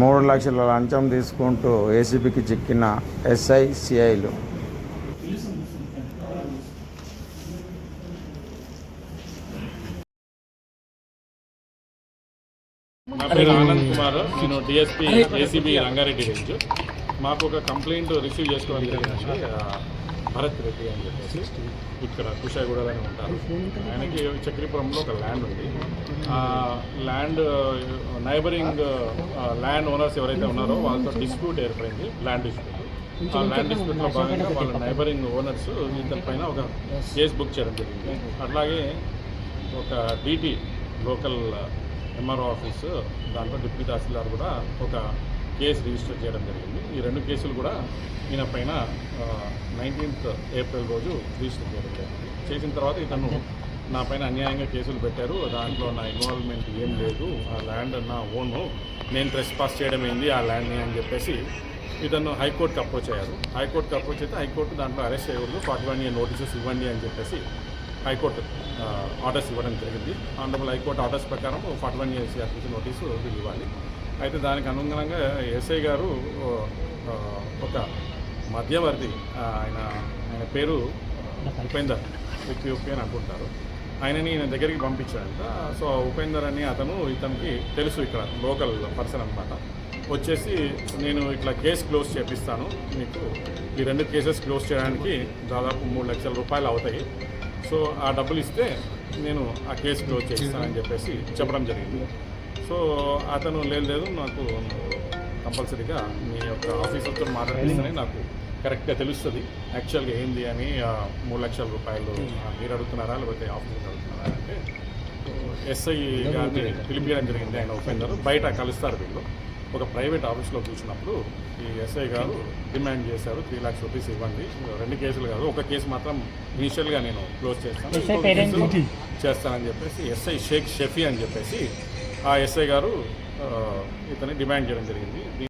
మూడు లక్షల లంచం తీసుకుంటూ ఏసీబీకి చిక్కిన ఎస్ఐ సిఐలు. నా పేరు ఆనంద్ కుమార్. నేను డిఎస్పీ ఏసీబీ రంగారెడ్డి రేంజ్ మాకు ఒక కంప్లైంట్ రిసీవ్ చేసుకోవడం జరిగింది భరత్ రెడ్డి అని చెప్పేసి ఇక్కడ కుషాయిగూడలోనే ఉంటారు. ఆయనకి చక్రీపురంలో ఒక ల్యాండ్ ఉంది. ఆ ల్యాండ్ నైబరింగ్ ల్యాండ్ ఓనర్స్ ఎవరైతే ఉన్నారో వాళ్ళతో డిస్ప్యూట్ ఏర్పడింది ల్యాండ్ డిస్ప్యూట్. ఆ ల్యాండ్ డిస్ప్యూట్లో భాగంగా వాళ్ళ నైబరింగ్ ఓనర్స్ ఇతని పైన ఒక కేసు బుక్ చేయడం జరిగింది. అట్లాగే ఒక డీటీ లోకల్ ఎంఆర్ఓ ఆఫీస్ దాంట్లో డిప్యూటీ తహసీల్దార్ కూడా ఒక కేసు రిజిస్టర్ చేయడం జరిగింది. ఈ రెండు కేసులు కూడా ఈయన పైన నైన్టీన్త్ ఏప్రిల్ రోజు రిజిస్టర్ చేయడం జరిగింది. చేసిన తర్వాత ఇతను నా పైన అన్యాయంగా కేసులు పెట్టారు. దాంట్లో నా ఇన్వాల్వ్మెంట్ ఏం లేదు. ఆ ల్యాండ్ నా ఓను నేను ప్రెస్ పాస్ చేయడం ఏంది? ఆ ల్యాండ్ని అని చెప్పేసి ఇతను హైకోర్టుకి అప్రోచ్ అయ్యారు. హైకోర్టుకి అప్రోచ్ అయితే హైకోర్టు దాంట్లో అరెస్ట్ చేయకూడదు. ఫార్టీ వన్ ఇయర్ నోటీసెస్ ఇవ్వండి అని చెప్పేసి హైకోర్టు ఆర్డర్స్ ఇవ్వడం జరిగింది. ఆనరబుల్ హైకోర్టు ఆర్డర్స్ ప్రకారం ఫార్టీ వన్ ఇయర్స్ నోటీసు ఇవ్వాలి అయితే దానికి అనుగుణంగా ఎస్ఐ గారు ఒక మధ్యవర్తి ఆయన ఆయన పేరు ఉపేందర్ ఉప్పి ఉప్పి అని అనుకుంటారు. ఆయనని ఈయన దగ్గరికి పంపించాడంట సో ఉపేందర్ అని అతను ఇతనికి తెలుసు ఇక్కడ లోకల్ పర్సన్ అనమాట వచ్చేసి నేను ఇట్లా కేసు క్లోజ్ చేపిస్తాను. మీకు ఈ రెండు కేసెస్ క్లోజ్ చేయడానికి దాదాపు మూడు లక్షల రూపాయలు అవుతాయి. సో ఆ డబ్బులు ఇస్తే నేను ఆ కేసు క్లోజ్ చేస్తానని చెప్పేసి చెప్పడం జరిగింది. సో అతను లేదు లేదు నాకు కంపల్సరీగా మీ యొక్క ఆఫీసర్తో మాట్లాడిస్తేనే నాకు కరెక్ట్గా తెలుస్తుంది. యాక్చువల్గా ఏంది అని మూడు లక్షల రూపాయలు ఆ, మీరు అడుగుతున్నారా లేకపోతే ఆఫీసర్ అడుగుతున్నారా అంటే ఎస్ఐ గారిని పిలిపించడం జరిగింది. ఆయన ఉపేందర్ బయట కలుస్తారు వీళ్ళు. ఒక ప్రైవేట్ ఆఫీస్లో కూర్చున్నప్పుడు ఈ ఎస్ఐ గారు డిమాండ్ చేశారు త్రీ లాక్స్ రూపీస్ ఇవ్వండి. రెండు కేసులు కాదు ఒక కేసు మాత్రం ఇనిషియల్గా నేను క్లోజ్ చేస్తాను. చేస్తానని చెప్పేసి ఎస్ఐ షేక్ షఫీ అని చెప్పేసి ఆ ఎస్ఐ గారు ఇతని డిమాండ్ చేయడం జరిగింది.